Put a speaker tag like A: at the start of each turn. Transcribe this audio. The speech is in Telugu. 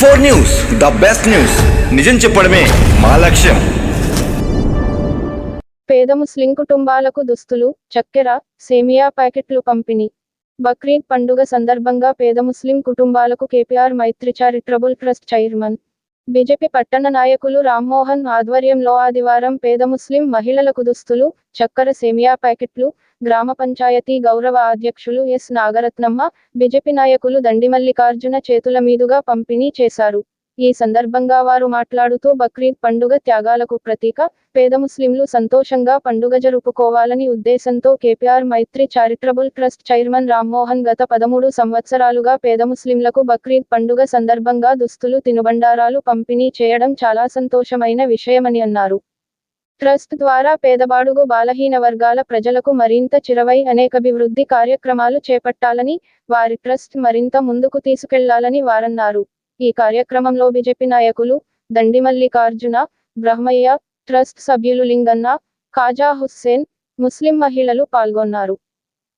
A: Four news the best news. నిజం చెప్పడమే మా లక్ష్యం.
B: పేద ముస్లిం కుటుంబాలకు దుస్తులు చక్కెర సేమియా ప్యాకెట్లు పంపిణీ. బక్రీద్ పండుగ సందర్భంగా పేద ముస్లిం కుటుంబాలకు KPR Maitri charitable trust chairman BJP పట్టణ నాయకులు రామ్మోహన్ ఆధ్వర్యంలో ఆదివారం పేద ముస్లిం మహిళలకు దుస్తులు చక్కెర సేమియా ప్యాకెట్లు గ్రామ పంచాయతీ గౌరవ అధ్యక్షులు ఎస్ నాగరత్నమ్మ బీజేపీ నాయకులు దండి మల్లికార్జున చేతుల మీదుగా పంపిణీ చేశారు. ఈ సందర్భంగా వారు మాట్లాడుతూ బక్రీద్ పండుగ త్యాగాలకు ప్రతీక పేద ముస్లింలు సంతోషంగా పండుగ జరుపుకోవాలని ఉద్దేశంతో KPR Maitri charitable trust chairman Rammohan గత పదమూడు సంవత్సరాలుగా పేద ముస్లింలకు బక్రీద్ పండుగ సందర్భంగా దుస్తులు తినుబండారాలు పంపిణీ చేయడం చాలా సంతోషమైన విషయమని అన్నారు. ట్రస్ట్ ద్వారా పేదబాడుగు బాలహీన వర్గాల ప్రజలకు మరింత చిరవై అనేకభివృద్ధి కార్యక్రమాలు చేపట్టాలని వారి ట్రస్ట్ మరింత ముందుకు తీసుకెళ్ళాలని వారన్నారు. ఈ కార్యక్రమంలో బీజేపీ నాయకులు దండిమల్లికార్జున బ్రహ్మయ్య ట్రస్ట్ సభ్యులు లింగన్న ఖాజా హుస్సేన్ ముస్లిం మహిళలు పాల్గొన్నారు.